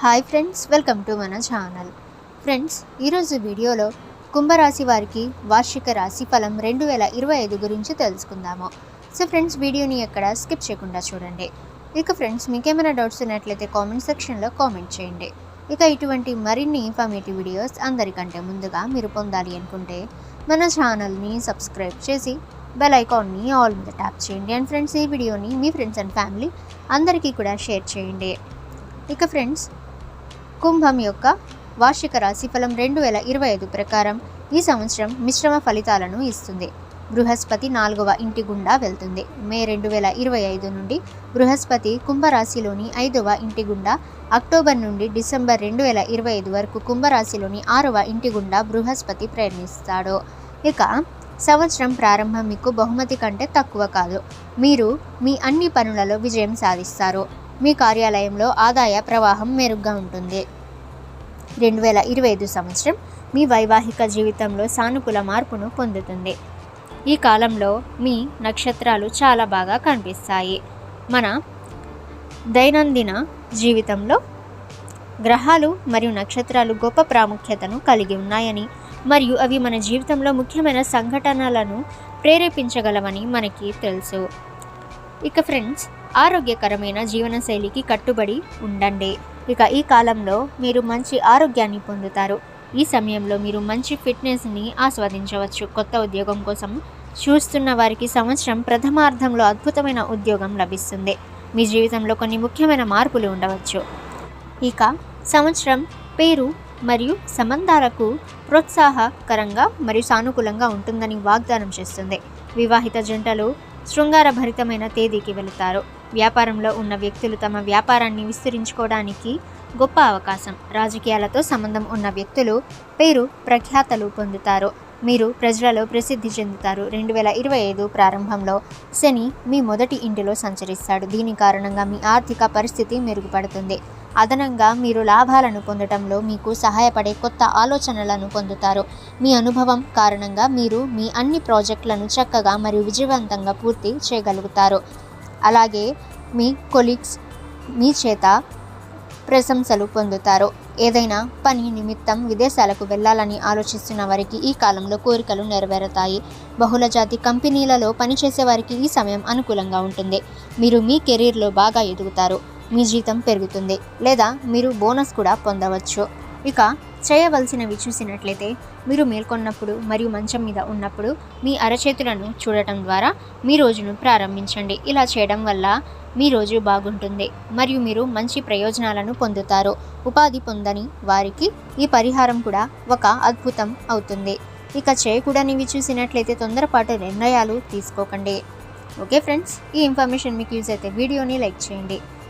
Hi friends welcome to మన channel friends ఈరోజు వీడియోలో కుంభరాశి వారికి వార్షిక రాశి ఫలం రెండు వేల ఇరవై ఐదు గురించి తెలుసుకుందాము. సో ఫ్రెండ్స్ వీడియోని ఎక్కడ స్కిప్ చేయకుండా చూడండి. ఇక ఫ్రెండ్స్ మీకేమైనా డౌట్స్ ఉన్నట్లయితే కామెంట్ సెక్షన్లో కామెంట్ చేయండి. ఇక ఇటువంటి మరిన్ని ఇన్ఫర్మేటివ్ వీడియోస్ అందరికంటే ముందుగా మీరు పొందాలి అనుకుంటే మన ఛానల్ని సబ్స్క్రైబ్ చేసి బెల్ ఐకాన్ని ఆల్ మీద ట్యాప్ చేయండి. అండ్ ఫ్రెండ్స్ ఈ వీడియోని మీ ఫ్రెండ్స్ అండ్ ఫ్యామిలీ అందరికీ కూడా షేర్ చేయండి. ఇక ఫ్రెండ్స్ కుంభం యొక్క వార్షిక రాశిఫలం రెండు వేల ఇరవై ఐదు ప్రకారం ఈ సంవత్సరం మిశ్రమ ఫలితాలను ఇస్తుంది. బృహస్పతి నాలుగవ ఇంటి గుండా వెళ్తుంది. మే రెండు వేల ఇరవై ఐదు నుండి బృహస్పతి కుంభరాశిలోని ఐదవ ఇంటి గుండా అక్టోబర్ నుండి డిసెంబర్ రెండు వేల ఇరవై ఐదు వరకు కుంభరాశిలోని ఆరవ ఇంటి గుండా బృహస్పతి ప్రయాణిస్తాడు. ఇక సంవత్సరం ప్రారంభం మీకు బహుమతి కంటే తక్కువ కాదు. మీరు మీ అన్ని పనులలో విజయం సాధిస్తారు. మీ కార్యాలయంలో ఆదాయ ప్రవాహం మెరుగ్గా ఉంటుంది. రెండు వేల ఇరవై ఐదు సంవత్సరం మీ వైవాహిక జీవితంలో సానుకూల మార్పును పొందుతుంది. ఈ కాలంలో మీ నక్షత్రాలు చాలా బాగా కనిపిస్తాయి. మన దైనందిన జీవితంలో గ్రహాలు మరియు నక్షత్రాలు గొప్ప ప్రాముఖ్యతను కలిగి ఉన్నాయని మరియు అవి మన జీవితంలో ముఖ్యమైన సంఘటనలను ప్రేరేపించగలవని మనకి తెలుసు. ఇక ఫ్రెండ్స్ ఆరోగ్యకరమైన జీవనశైలికి కట్టుబడి ఉండండి. ఇక ఈ కాలంలో మీరు మంచి ఆరోగ్యాన్ని పొందుతారు. ఈ సమయంలో మీరు మంచి ఫిట్నెస్ని ఆస్వాదించవచ్చు. కొత్త ఉద్యోగం కోసం చూస్తున్న వారికి సంవత్సరం ప్రథమార్థంలో అద్భుతమైన ఉద్యోగం లభిస్తుంది. మీ జీవితంలో కొన్ని ముఖ్యమైన మార్పులు ఉండవచ్చు. ఇక సంవత్సరం పేరు మరియు సంబంధాలకు ప్రోత్సాహకరంగా మరియు సానుకూలంగా ఉంటుందని వాగ్దానం చేస్తుంది. వివాహిత జంటలు శృంగారభరితమైన తేదీకి వెళుతారు. వ్యాపారంలో ఉన్న వ్యక్తులు తమ వ్యాపారాన్ని విస్తరించుకోవడానికి గొప్ప అవకాశం. రాజకీయాలతో సంబంధం ఉన్న వ్యక్తులు పేరు ప్రఖ్యాతలు పొందుతారు. మీరు ప్రజలలో ప్రసిద్ధి చెందుతారు. రెండు వేల ఇరవై ఐదు ప్రారంభంలో శని మీ మొదటి ఇంటిలో సంచరిస్తాడు. దీని కారణంగా మీ ఆర్థిక పరిస్థితి మెరుగుపడుతుంది. అదనంగా మీరు లాభాలను పొందటంలో మీకు సహాయపడే కొత్త ఆలోచనలను పొందుతారు. మీ అనుభవం కారణంగా మీరు మీ అన్ని ప్రాజెక్టులను చక్కగా మరియు విజయవంతంగా పూర్తి చేయగలుగుతారు. అలాగే మీ కొలీగ్స్ మీ చేత ప్రశంసలు పొందుతారు. ఏదైనా పని నిమిత్తం విదేశాలకు వెళ్ళాలని ఆలోచిస్తున్న వారికి ఈ కాలంలో కోరికలు నెరవేరుతాయి. బహుళజాతి కంపెనీలలో పనిచేసే వారికి ఈ సమయం అనుకూలంగా ఉంటుంది. మీరు మీ కెరీర్లో బాగా ఎదుగుతారు. మీ జీతం పెరుగుతుంది లేదా మీరు బోనస్ కూడా పొందవచ్చు. ఇక చేయవలసినవి చూసినట్లయితే మీరు మేల్కొన్నప్పుడు మరియు మంచం మీద ఉన్నప్పుడు మీ అరచేతులను చూడటం ద్వారా మీ రోజును ప్రారంభించండి. ఇలా చేయడం వల్ల మీ రోజు బాగుంటుంది మరియు మీరు మంచి ప్రయోజనాలను పొందుతారు. ఉపాధి పొందని వారికి ఈ పరిహారం కూడా ఒక అద్భుతం అవుతుంది. ఇక చేయకూడనివి చూసినట్లయితే తొందరపాటు నిర్ణయాలు తీసుకోకండి. ఓకే ఫ్రెండ్స్ ఈ ఇన్ఫర్మేషన్ మీకు యూజ్ అయితే వీడియోని లైక్ చేయండి.